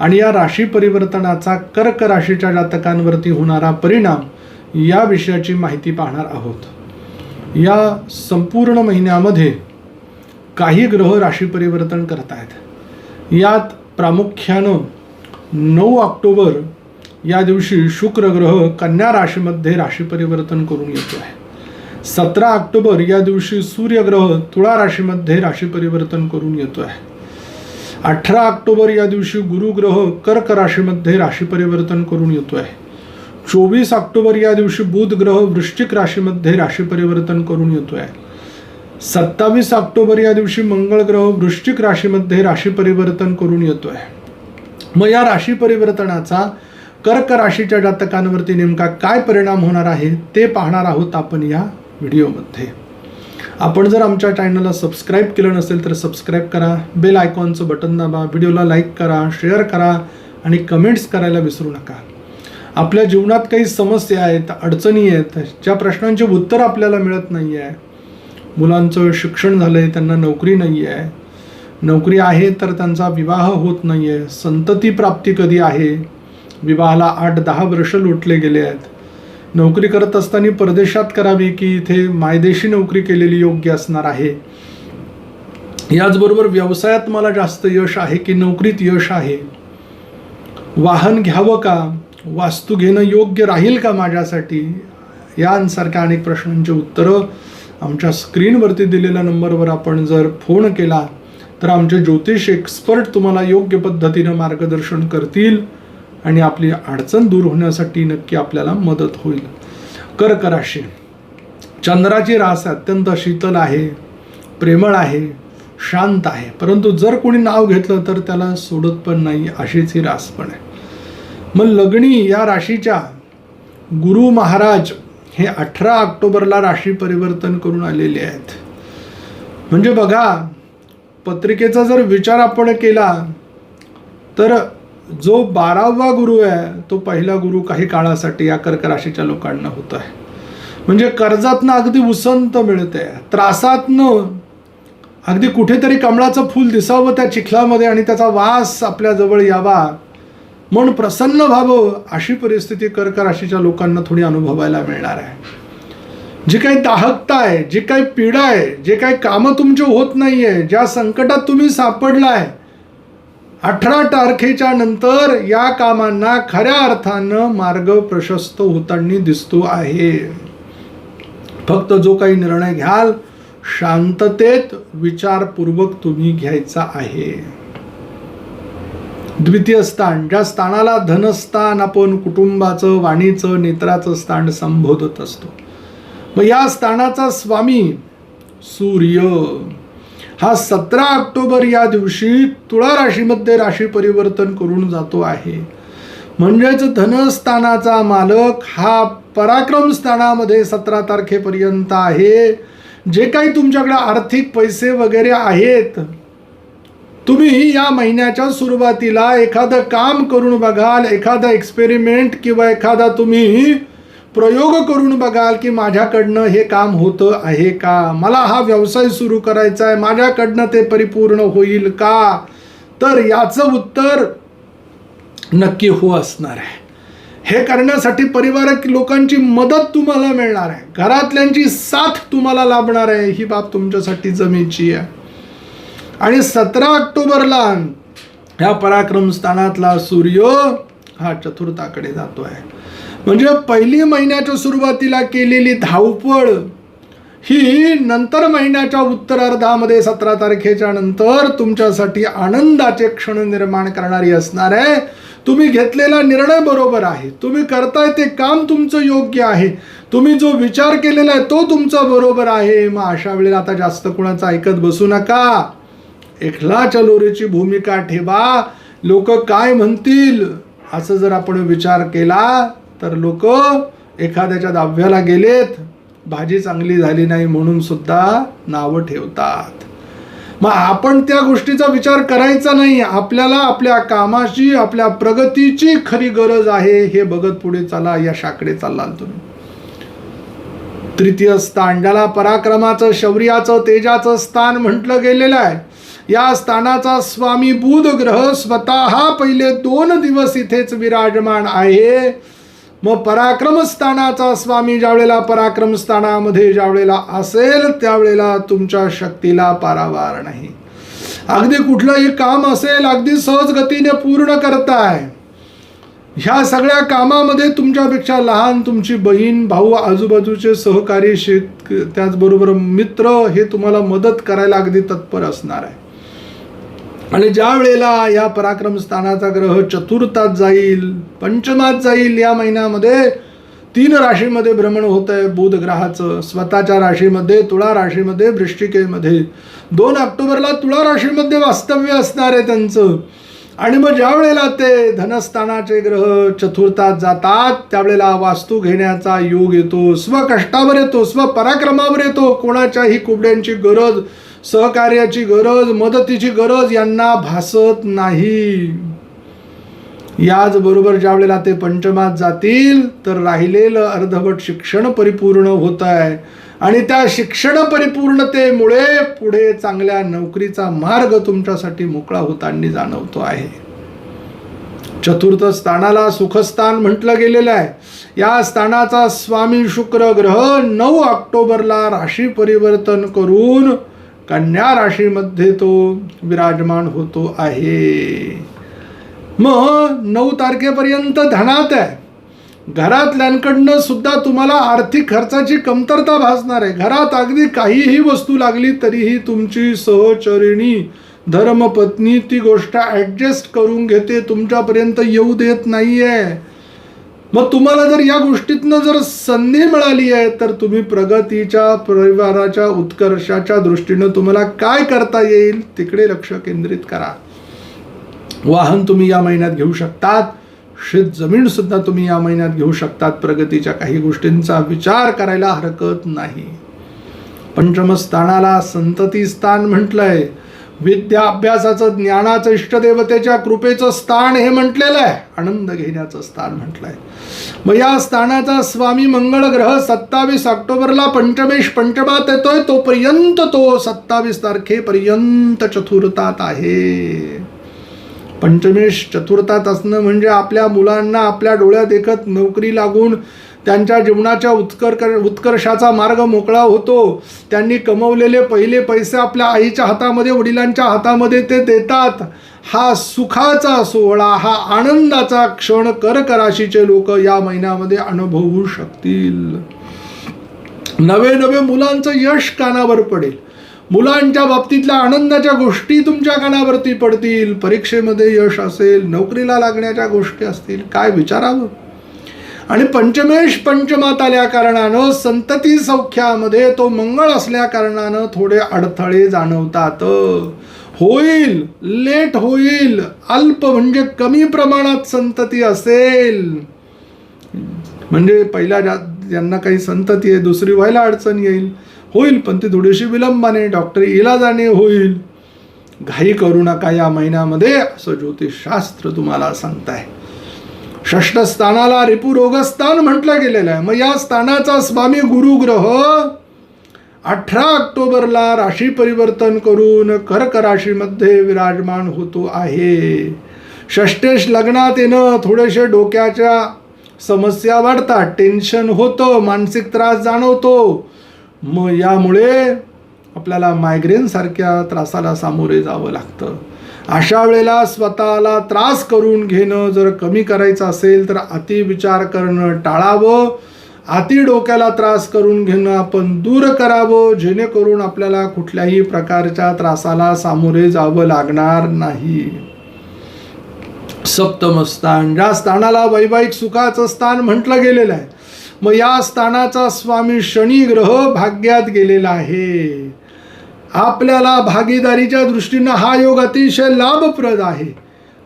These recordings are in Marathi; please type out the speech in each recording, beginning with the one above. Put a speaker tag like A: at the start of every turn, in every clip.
A: आणि या राशी परिवर्तनाचा कर्क राशीच्या जातकांवरती होणारा परिणाम या विषयाची माहिती पाहणार आहोत. या संपूर्ण महिन्यामध्ये काही ग्रह राशी परिवर्तन करत आहेत यात प्रामुख्यानं नऊ ऑक्टोबर या दिवशी शुक्र ग्रह कन्या राशीमध्ये राशी परिवर्तन करून येतो आहे. सतरा ऑक्टोबर या दिवशी सूर्यग्रह तुळा राशीमध्ये राशी परिवर्तन करून येतो आहे. अठरा ऑक्टोबर या दिवशी गुरुग्रह कर्क राशीमध्ये राशी परिवर्तन करून येतो आहे चोवीस ऑक्टोबर या दिवशी बुध ग्रह वृश्चिक राशीमध्ये राशी परिवर्तन करून येतो आहे सत्तावीस ऑक्टोबर या दिवशी मंगळ ग्रह वृश्चिक राशीमध्ये राशी परिवर्तन करून येतो आहे मग या राशी परिवर्तनाचा कर्क राशीच्या जातकांवरती नेमका काय परिणाम होणार आहे ते पाहणार आहोत आपण या व्हिडिओमध्ये. आपण जर आमच्या चॅनलला सबस्क्राईब केलं नसेल तर सबस्क्राईब करा बेल आयकॉनचं बटन दाबा व्हिडिओला लाईक करा शेअर करा आणि कमेंट्स करायला विसरू नका. आपल्या जीवनात काही समस्या आहेत अडचणी आहेत ज्या प्रश्नांचे उत्तर आपल्याला मिळत नाही आहे मुलांचं शिक्षण झालं आहे त्यांना नोकरी नाही आहे नोकरी आहे तर त्यांचा विवाह होत नाही आहे संतती प्राप्ती कधी आहे? विवाहाला आठ दहा वर्ष लोटले गेले आहेत. नोकरी करत असताना परदेशात करावी की इथे मायदेशी नोकरी केलेली योग्य असणार आहे? याचबरोबर व्यवसायात मला जास्त यश आहे की नोकरीत यश आहे? वाहन घ्यावं का? वास्तू घेणं योग्य राहील का माझ्यासाठी? यांसारख्या अनेक प्रश्नांची उत्तरं आमच्या स्क्रीनवरती दिलेल्या नंबरवर आपण जर फोन केला तर आमचे ज्योतिष एक्सपर्ट तुम्हाला योग्य पद्धतीनं मार्गदर्शन करतील. आणि आपली अडचण दूर होण्यासाठी नक्की आपल्याला मदत होईल. कर्क राशी चंद्राची रास अत्यंत शीतल आहे प्रेमळ आहे शांत आहे. परंतु जर कोणी नाव घेतलं तर त्याला सोडत पण नाही अशीच ही रास पण आहे. मग लग्नी या राशीच्या गुरु महाराज हे अठरा ऑक्टोबरला राशी परिवर्तन करून आलेले आहेत. म्हणजे बघा पत्रिकेचा जर विचार आपण केला तर जो बारावा गुरु आहे तो पहिला गुरु काही काळासाठी या कर्क राशीच्या लोकांना होत आहे. म्हणजे कर्जातनं अगदी उसंत मिळते त्रासातनं अगदी कुठेतरी कमळाचं फूल दिसावं त्या चिखलामध्ये आणि त्याचा वास आपल्या जवळ यावा मन प्रसन्न व्हावं अशी परिस्थिती कर्क राशीच्या लोकांना थोडी अनुभवायला मिळणार आहे. जी काही दाहकता आहे जी काही पीडा आहे जे काही कामं तुमचे होत नाही आहे ज्या संकटात तुम्ही सापडलाय अठरा तारखेच्या नंतर या कामांना खऱ्या अर्थानं मार्ग प्रशस्त होताना दिसतो आहे. फक्त जो काही निर्णय घ्याल शांततेत विचारपूर्वक तुम्ही घ्यायचा आहे. द्वितीय स्थान ज्या स्थानाला धनस्थान आपण कुटुंबाचं वाणीचं नेत्राचं स्थान संबोधत असतो. मग या स्थानाचा स्वामी सूर्य. हा सतरा ऑक्टोबर या दिवशी तुळा राशीमध्ये राशी परिवर्तन करून जातो आहे. म्हणजेच धनस्थानाचा मालक हा पराक्रम स्थानामध्ये सतरा तारखेपर्यंत आहे. जे काही तुमच्याकडे आर्थिक पैसे वगैरे आहेत तुम्ही या महिन्याच्या सुरुवातीला एखादं काम करून बघाल एखादा एक्सपेरिमेंट किंवा एखादा तुम्ही प्रयोग करून बघाल की माझ्याकडनं हे काम होतं आहे का? मला हा व्यवसाय सुरू करायचा आहे माझ्याकडनं ते परिपूर्ण होईल का? तर याचं उत्तर नक्की हो असणार आहे. हे करण्यासाठी परिवारात लोकांची मदत तुम्हाला मिळणार आहे. घरातल्यांची साथ तुम्हाला लाभणार आहे. ही बाब तुमच्यासाठी जमेची आहे. आणि सतरा ऑक्टोबरला ह्या पराक्रम स्थानातला सूर्य हा चतुर्थाकडे जातो आहे म्हणजे पहिली महिन्याच्या सुरुवातीला केलेली धावपळ ही नंतर महिन्याच्या उत्तरार्धामध्ये सतरा तारखेच्या नंतर तुमच्यासाठी आनंदाचे क्षण निर्माण करणारी असणार आहे. तुम्ही घेतलेला निर्णय बरोबर आहे. तुम्ही करताय ते काम तुमचं योग्य आहे. तुम्ही जो विचार केलेला आहे तो तुमचा बरोबर आहे. मग अशा वेळेला आता जास्त कुणाचं ऐकत बसू नका. एकला चलोरीची भूमिका ठेवा. लोक काय म्हणतील? असं जर आपण विचार केला तर लोक एखाद्याच्या दाव्याला गेलेत भाजी चांगली झाली नाही म्हणून सुद्धा नावं ठेवतात. मग आपण त्या गोष्टीचा विचार करायचा नाही. आपल्याला आपल्या कामाची आपल्या प्रगतीची खरी गरज आहे. हे बघत पुढे चला या शाकडे चाललाल तुम्ही. तृतीय स्थान ज्याला पराक्रमाचं शौर्याचं तेजाचं स्थान म्हटलं गेलेलं आहे. या स्थानाचा स्वामी बुध ग्रह स्वतः पहिले दोन दिवस इथेच विराजमान आहे. मग पराक्रमस्थानाचा स्वामी ज्यावेळेला पराक्रमस्थानामध्ये ज्यावेळेला असेल त्यावेळेला तुमच्या शक्तीला पारावार नाही. अगदी कुठलंही काम असेल अगदी सहज गतीने पूर्ण करताय. ह्या सगळ्या कामामध्ये तुमच्यापेक्षा लहान तुमची बहीण भाऊ आजूबाजूचे सहकारी शेत त्याचबरोबर मित्र हे तुम्हाला मदत करायला अगदी तत्पर असणार आहे. आणि ज्या वेळेला या पराक्रम स्थानाचा ग्रह चतुर्थात जाईल पंचमात जाईल या महिन्यामध्ये तीन राशीमध्ये भ्रमण होत आहे बुध ग्रहाचं. स्वतःच्या राशीमध्ये तुळा राशीमध्ये वृश्चिकेमध्ये. दोन ऑक्टोबरला तुळा राशीमध्ये वास्तव्य असणार आहे त्यांचं. आणि मग ज्या वेळेला ते धनस्थानाचे ग्रह चतुर्थात जातात त्यावेळेला वास्तू घेण्याचा योग येतो स्वकष्टावर येतो स्वपराक्रमावर येतो. कोणाच्याही कुबड्यांची गरज सहकार्याची गरज मदतीची गरज यांना भासत नाही. याचबरोबर ज्या वेळेला ते पंचमात जातील तर राहिलेलं अर्धवट शिक्षण परिपूर्ण होत आहे. आणि त्या शिक्षण परिपूर्णतेमुळे पुढे चांगल्या नोकरीचा मार्ग तुमच्यासाठी मोकळा होताना जाणवतो आहे. चतुर्थ स्थानाला सुखस्थान म्हटलं गेलेलं आहे. या स्थानाचा स्वामी शुक्र ग्रह नऊ ऑक्टोबरला राशी परिवर्तन करून कन्या राशीमध्ये तो विराजमान होतो आहे. मग नऊ तारखेपर्यंत धनात आहे. घरातल्यांकडनं सुद्धा तुम्हाला आर्थिक खर्चाची कमतरता भासणार आहे. घरात अगदी काहीही वस्तू लागली तरीही तुमची सहचरिणी धर्मपत्नी ती गोष्ट ॲडजस्ट करून घेते. तुमच्यापर्यंत येऊ देत नाही आहे मग तुम्हाला जर या गोष्टीतनं जर संधी मिळाली आहे तर तुम्ही प्रगतीच्या परिवाराच्या उत्कर्षाच्या दृष्टीनं तुम्हाला काय करता येईल तिकडे लक्ष केंद्रित करा. वाहन तुम्ही या महिन्यात घेऊ शकतात शेत जमीन सुद्धा तुम्ही या महिन्यात घेऊ शकतात प्रगतीच्या काही गोष्टींचा विचार करायला हरकत नाही. पंचमस्थानाला संतती स्थान म्हटलंय विद्या अभ्यासाचं ज्ञानाचं इष्टदेवतेच्या कृपेचं स्थान हे म्हटलेलं आहे. आनंद घेण्याचं स्थान म्हटलंय. मग या स्थानाचा स्वामी मंगळ ग्रह सत्तावीस ऑक्टोबरला पंचमेश पंचमात येतोय. तोपर्यंत तो सत्तावीस तारखेपर्यंत चतुर्थात आहे. पंचमेश चतुर्थात असणं म्हणजे आपल्या मुलांना आपल्या डोळ्यात एकत नोकरी लागून त्यांच्या जीवनाच्या उत्कर उत्कर्षाचा मार्ग मोकळा होतो. त्यांनी कमवलेले पहिले पैसे आपल्या आईच्या हातामध्ये वडिलांच्या हातामध्ये ते देतात. हा सुखाचा सोहळा हा आनंदाचा क्षण कर्क राशीचे लोक या महिन्यामध्ये अनुभवू शकतील. नवे नवे मुलांचं यश कानावर पडेल. मुलांच्या बाबतीतल्या आनंदाच्या गोष्टी तुमच्या कानावरती पडतील. परीक्षेमध्ये यश असेल नोकरीला लागण्याच्या गोष्टी असतील. काय विचारावं? आणि पंचमेश पंचमात आल्या कारणानं संतती सौख्यामध्ये तो मंगळ असल्या कारणानं थोडे अडथळे जाणवतात. होईल लेट होईल अल्प म्हणजे कमी प्रमाणात संतती असेल. म्हणजे पहिल्या ज्या ज्यांना काही संतती आहे दुसरी व्हायला अडचण येईल. होईल पण ती थोडीशी विलंबाने डॉक्टर इलाजाने होईल. घाई करू नका या महिन्यामध्ये असं ज्योतिषशास्त्र तुम्हाला सांगताय. षष्टस्थानाला रिपुरोगस्थान म्हटलं गेलेलं आहे. मग या स्थानाचा स्वामी गुरुग्रह अठरा ऑक्टोबरला राशी परिवर्तन करून कर्क राशीमध्ये विराजमान होतो आहे. षष्टेश लग्नात येणं थोडेसे डोक्याच्या समस्या वाढतात. टेन्शन होतं मानसिक त्रास जाणवतो. मग यामुळे आपल्याला मायग्रेनसारख्या त्रासाला सामोरे जावं लागतं. अशा वेळेला स्वतःला त्रास करून घेणं जर कमी करायचं असेल तर अति विचार करणं टाळावं. अति डोक्याला त्रास करून घेणं आपण दूर करावं जेणेकरून आपल्याला कुठल्याही प्रकारच्या त्रासाला सामोरे जावं लागणार नाही. सप्तम स्थान. ज्या स्थानाला वैवाहिक सुखाचं स्थान म्हटलं गेलेलं आहे मग या स्थानाचा स्वामी शनी ग्रह भाग्यात गेलेला आहे. आपल्याला भागीदारीच्या दृष्टीनं हा योग अतिशय लाभप्रद आहे.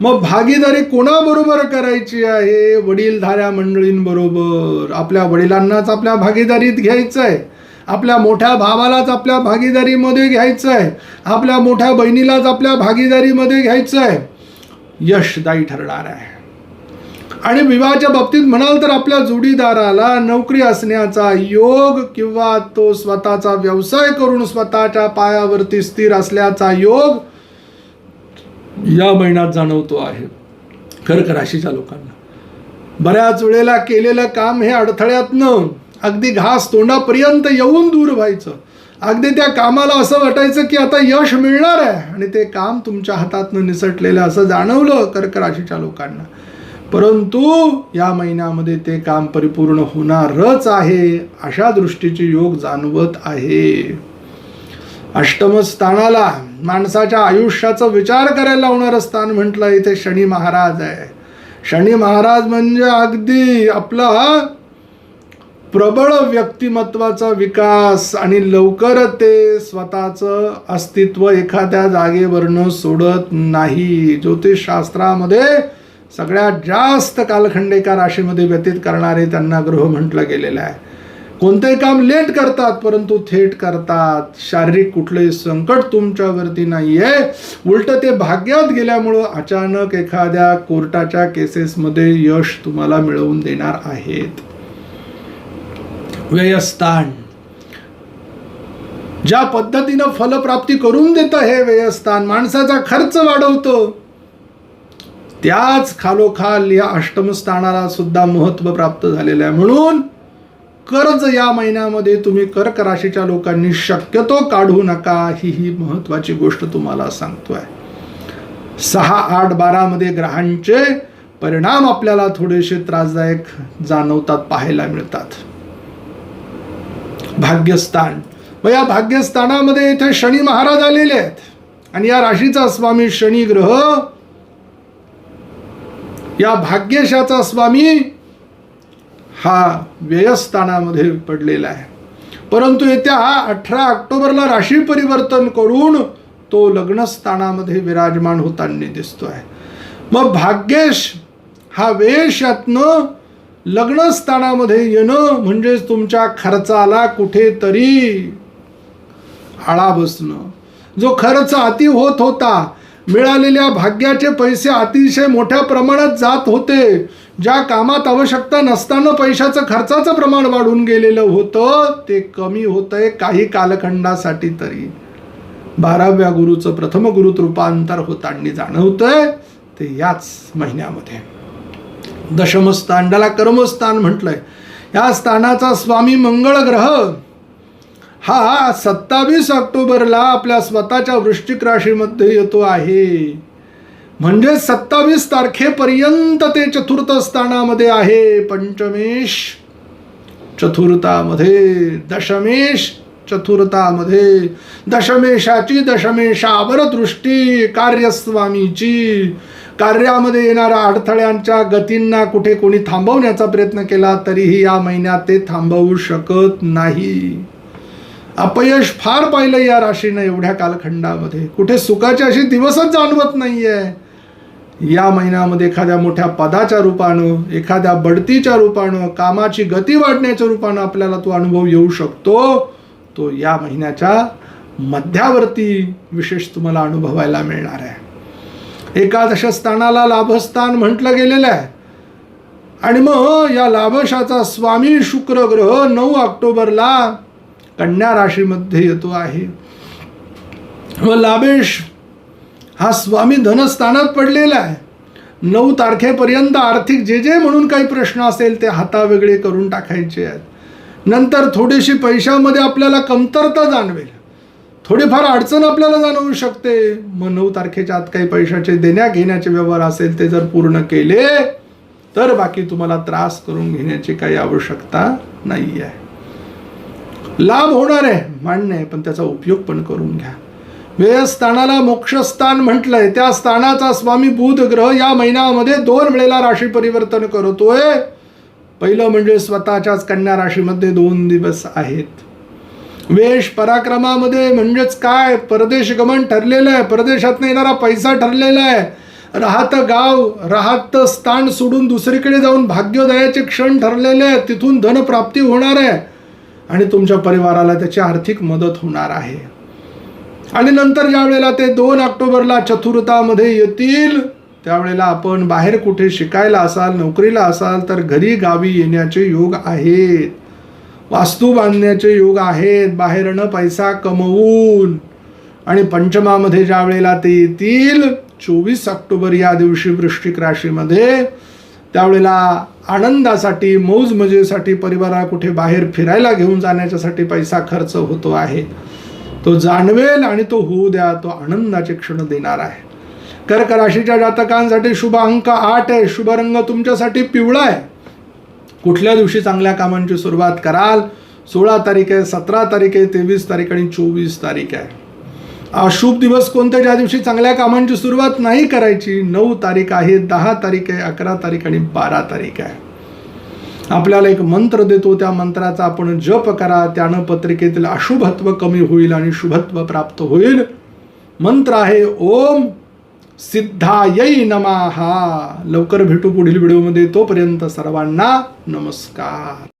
A: मग भागीदारी कोणाबरोबर करायची आहे? वडीलधाऱ्या मंडळींबरोबर. आपल्या वडिलांनाच आपल्या भागीदारीत घ्यायचं आहे आपल्या मोठ्या भावालाच आपल्या भागीदारीमध्ये घ्यायचं आहे आपल्या मोठ्या बहिणीलाच आपल्या भागीदारीमध्ये घ्यायचं आहे यशदायी ठरणार आहे. आणि विवाहाच्या बाबतीत म्हणाल तर आपल्या जोडीदाराला नोकरी असण्याचा योग किंवा तो स्वतःचा व्यवसाय करून स्वतःच्या पायावरती स्थिर असल्याचा योग या महिन्यात जाणवतो आहे. कर्क राशीच्या लोकांना. बऱ्याच वेळेला केलेलं काम हे अडथळ्यातनं अगदी घास तोंडापर्यंत येऊन दूर व्हायचं. अगदी त्या कामाला असं वाटायचं की आता यश मिळणार आहे आणि ते काम तुमच्या हातातनं निसटलेलं असं जाणवलं कर्क राशीच्या लोकांना. परंतु या महिन्यामध्ये ते काम परिपूर्ण होणारच आहे अशा दृष्टीचे योग जाणवत आहे. अष्टम स्थानाला माणसाच्या आयुष्याचा विचार करायला लावणारं स्थान म्हटलं इथे शनी महाराज आहे. शनी महाराज म्हणजे अगदी आपला प्रबळ व्यक्तिमत्वाचा विकास आणि लवकर ते स्वतःचं अस्तित्व एखाद्या जागेवरनं सोडत नाही. ज्योतिषशास्त्रामध्ये सगळ्यात जास्त कालखंडेका राशीमध्ये व्यतीत करणारे त्यांना ग्रह म्हटलं गेलेलं आहे. कोणतेही काम लेट करतात परंतु थेट करतात. शारीरिक कुठलंही संकट तुमच्यावरती नाहीये. उलट ते भाग्यात गेल्यामुळं अचानक एखाद्या कोर्टाच्या केसेसमध्ये यश तुम्हाला मिळवून देणार आहेत. व्ययस्थान. ज्या पद्धतीनं फलप्राप्ती करून देतं हे व्ययस्थान माणसाचा खर्च वाढवतो. त्याच खालोखाल या अष्टमस्थानाला सुद्धा महत्त्व प्राप्त झालेलं आहे. म्हणून कर्ज या महिन्यामध्ये तुम्ही कर्क राशीच्या लोकांनी शक्यतो काढू नका. ही ही महत्वाची गोष्ट तुम्हाला सांगतोय. सहा आठ बारामध्ये ग्रहांचे परिणाम आपल्याला थोडेसे त्रासदायक जाणवतात पाहायला मिळतात. भाग्यस्थान. मग या भाग्यस्थानामध्ये इथे शनी महाराज आलेले आहेत. आणि या राशीचा स्वामी शनी ग्रह या भाग्यशाचा स्वामी हा व्ययस्थानामध्ये पडलेला आहे. परंतु येत्या अठरा ऑक्टोबरला राशी परिवर्तन करून तो लग्नस्थानामध्ये विराजमान होताना दिसतोय. मग भाग्येश हा वेश यातनं लग्नस्थानामध्ये येणं म्हणजेच तुमच्या खर्चाला कुठेतरी आळा बसणं. जो खर्च अति होत होता मिळालेल्या भाग्याचे पैसे अतिशय मोठ्या प्रमाणात जात होते. ज्या कामात आवश्यकता नसताना पैशाचं खर्चाचं प्रमाण वाढून गेलेलं होतं ते कमी होतंय काही कालखंडासाठी तरी. बाराव्या गुरुचं प्रथम गुरुत रूपांतर होताना जाणवतंय ते याच महिन्यामध्ये. दशमस्थान ज्याला कर्मस्थान म्हटलंय. या स्थानाचा स्वामी मंगळ ग्रह हा सत्तावीस ऑक्टोबरला आपल्या स्वतःच्या वृश्चिक राशीमध्ये येतो आहे. म्हणजे सत्तावीस तारखेपर्यंत ते चतुर्थ स्थानामध्ये आहे. पंचमेश चतुर्थामध्ये दशमेश चतुर्थामध्ये. दशमेशाची दशमेशावर दृष्टी कार्यस्वामीची. कार्यामध्ये येणाऱ्या अडथळ्यांच्या गतींना कुठे कोणी थांबवण्याचा प्रयत्न केला तरीही या महिन्यात ते थांबवू शकत नाही. अपयश फार पाहिलं या राशीनं एवढ्या कालखंडामध्ये. कुठे सुखाचे असे दिवसच जाणवत नाहीये. या महिन्यामध्ये एखाद्या मोठ्या पदाच्या रूपानं एखाद्या बढतीच्या रूपानं कामाची गती वाढण्याच्या रूपानं आपल्याला तो अनुभव येऊ शकतो. तो या महिन्याच्या मध्यावरती विशेष तुम्हाला अनुभवायला मिळणार आहे. एकादश स्थानाला लाभस्थान म्हटलं गेलेलं आहे. आणि मग या लाभशाचा स्वामी शुक्र ग्रह नऊ ऑक्टोबरला कन्या राशीमध्ये येतो आहे. व लाभेश हा स्वामी धनस्थानात पडलेला आहे. नऊ तारखेपर्यंत आर्थिक जे जे म्हणून काही प्रश्न असेल ते हातावेगळे करून टाकायचे आहेत. नंतर थोडीशी पैशामध्ये आपल्याला कमतरता जाणवेल. थोडीफार अडचण आपल्याला जाणवू शकते. मग नऊ तारखेच्या आत काही पैशाचे देण्या घेण्याचे व्यवहार असेल ते जर पूर्ण केले तर बाकी तुम्हाला त्रास करून घेण्याची काही आवश्यकता नाही आहे लाभ होणार आहे. मान्य आहे पण त्याचा उपयोग पण करून घ्या. व्ययस्थानाला मोक्षस्थान म्हटलंय. त्या स्थानाचा स्वामी बुध ग्रह या महिन्यामध्ये दोन वेळेला राशी परिवर्तन करतोय. पहिलं म्हणजे स्वतःच्याच कन्या राशीमध्ये दोन दिवस आहेत. वेश पराक्रमामध्ये म्हणजेच काय? परदेश गमन ठरलेलं आहे. परदेशातनं येणारा पैसा ठरलेला आहे. राहतं गाव राहतं स्थान सोडून दुसरीकडे जाऊन भाग्योदयाचे क्षण ठरलेले आहेत. तिथून धनप्राप्ती होणार आहे. आणि तुमच्या परिवाराला त्याची आर्थिक मदत होणार आहे. आणि नंतर ज्या वेळेला ते दोन ऑक्टोबरला चतुर्थामध्ये येतील त्यावेळेला आपण बाहेर कुठे शिकायला असाल नोकरीला असाल तर घरी गावी येण्याचे योग आहेत. वास्तू बांधण्याचे योग आहेत. बाहेरनं पैसा कमवून आणि पंचमामध्ये ज्या वेळेला ते येतील चोवीस ऑक्टोबर या दिवशी वृश्चिक राशीमध्ये त्यावेळेला आनंदासाठी मौज मजेसाठी परिवारा कुठे बाहेर फिरायला घेऊन जाण्याच्यासाठी पैसा खर्च होतो आहे. तो जाणवेल आणि तो होऊ द्या तो आनंदाचे क्षण देणार आहे. कर्क राशीच्या जातकांसाठी शुभ अंक आठ आहे. शुभ रंग तुमच्यासाठी पिवळा आहे. कुठल्या दिवशी चांगल्या कामांची सुरुवात कराल? सोळा तारीख आहे सतरा तारीख आहे तेवीस तारीख आणि चोवीस तारीख आहे. अशुभ दिवस कोणत्या ज्या दिवशी चांगल्या कामांची सुरुवात नाही करायची? नऊ तारीख आहे दहा तारीख आहे अकरा तारीख आणि बारा तारीख आहे. आपल्याला एक मंत्र देतो त्या मंत्राचा आपण जप करा त्यानं पत्रिकेतील अशुभत्व कमी होईल आणि शुभत्व प्राप्त होईल. मंत्र आहे ओम सिद्धायै नमाहा लवकर भेटू पुढील व्हिडिओमध्ये. तोपर्यंत सर्वांना नमस्कार.